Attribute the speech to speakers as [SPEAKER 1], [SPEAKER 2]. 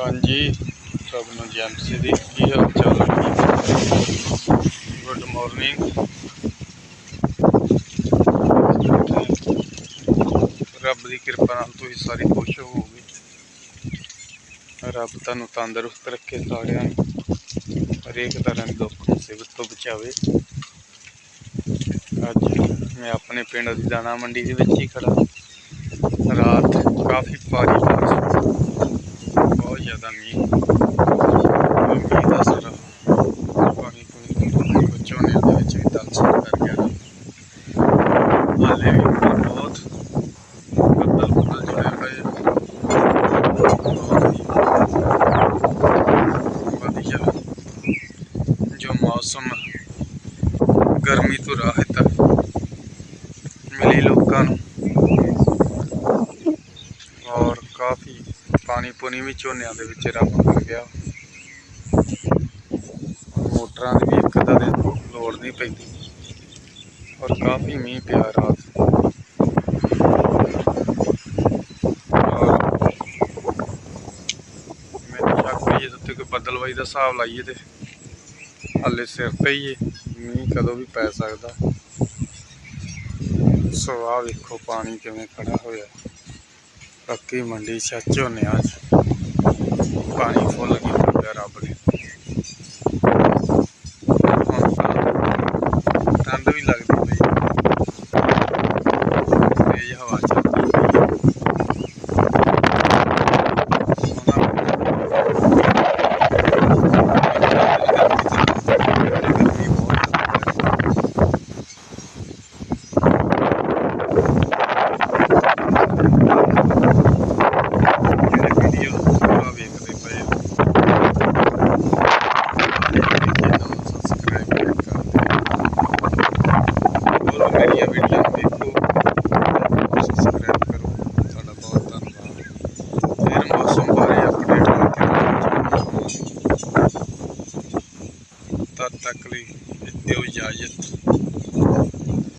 [SPEAKER 1] ਹਾਂਜੀ ਸਭ ਨੂੰ ਜੈਮਸੀ ਦੀ ਕੀ ਹਾਲ ਚਾਲ ਹੈ? ਗੁੱਡ ਮਾਰਨਿੰਗ ਰੱਬ ਦੀ ਕਿਰਪਾ ਨਾਲ ਤੁਸੀਂ ਸਾਰੇ ਖੁਸ਼ ਹੋਵੋਗੇ। ਰੱਬ ਤੁਹਾਨੂੰ ਤੰਦਰੁਸਤ ਰੱਖੇ ਸਾਰਿਆਂ ਨੂੰ, ਹਰੇਕ ਤਰ੍ਹਾਂ ਦੇ ਦੁੱਖ ਮੁਸੀਬਤ ਤੋਂ ਬਚਾਵੇ। ਅੱਜ ਮੈਂ ਆਪਣੇ ਪਿੰਡ ਦੀ ਦਾਣਾ ਮੰਡੀ ਦੇ ਵਿੱਚ ਹੀ ਖੜਾ ਰਾਤ ਕਾਫੀ ਭਾਰੀ ਬਾਰਿਸ਼ ਬਹੁਤ ਮੀਂਹ ਮੀਂਹ ਦਾ ਸਾਰਾ ਪਾਣੀ ਪੂਣੀ ਝੋਨੇ ਦੇ ਵਿੱਚ ਵੀ ਤਲਸਰ ਕਰ ਗਿਆ ਹਾਲੇ ਬਹੁਤ ਬੱਦਲ ਬੱਦਲ ਜਿਹੜੇ ਪਏ ਵਧੀਆ ਜੋ ਮੌਸਮ ਗਰਮੀ ਤੋਂ ਰਾਹਤ ਮਿਲੀ ਲੋਕਾਂ ਨੂੰ। ਔਰ ਪਾਣੀ ਪੁਣੀ ਵੀ ਝੋਨਿਆਂ ਦੇ ਵਿੱਚ ਰੱਬ ਕਰ ਗਿਆ। ਮੋਟਰਾਂ ਦੀ ਵੀ ਇੱਕ ਅੱਧਾ ਲੋੜ ਨਹੀਂ ਪੈਂਦੀ। ਔਰ ਕਾਫੀ ਮੀਂਹ ਪਿਆ ਰਾਤ। ਮੈਨੂੰ ਸ਼ੱਕ ਵੀ ਜੇ ਉੱਤੇ ਕੋਈ ਬੱਦਲਵਾਈ ਦਾ ਹਿਸਾਬ ਲਾਈਏ ਤੇ ਹਾਲੇ ਸਿਰ ਤੇ ਹੀ ਮੀਂਹ ਕਦੋਂ ਵੀ ਪੈ ਸਕਦਾ। ਸੋ ਆਹ ਵੇਖੋ ਪਾਣੀ ਕਿਵੇਂ ਖੜਾ ਹੋਇਆ। ਪੱਕੀ ਮੰਡੀ ਚ ਝੋਨਿਆਂ ਅੱਜ ਪਾਣੀ ਫੁੱਲ ਕੀਤਾ ਰੱਬ ਨੇ। ਤਦ ਤੱਕ ਲਈ ਦਿਓ ਇਜਾਜ਼ਤ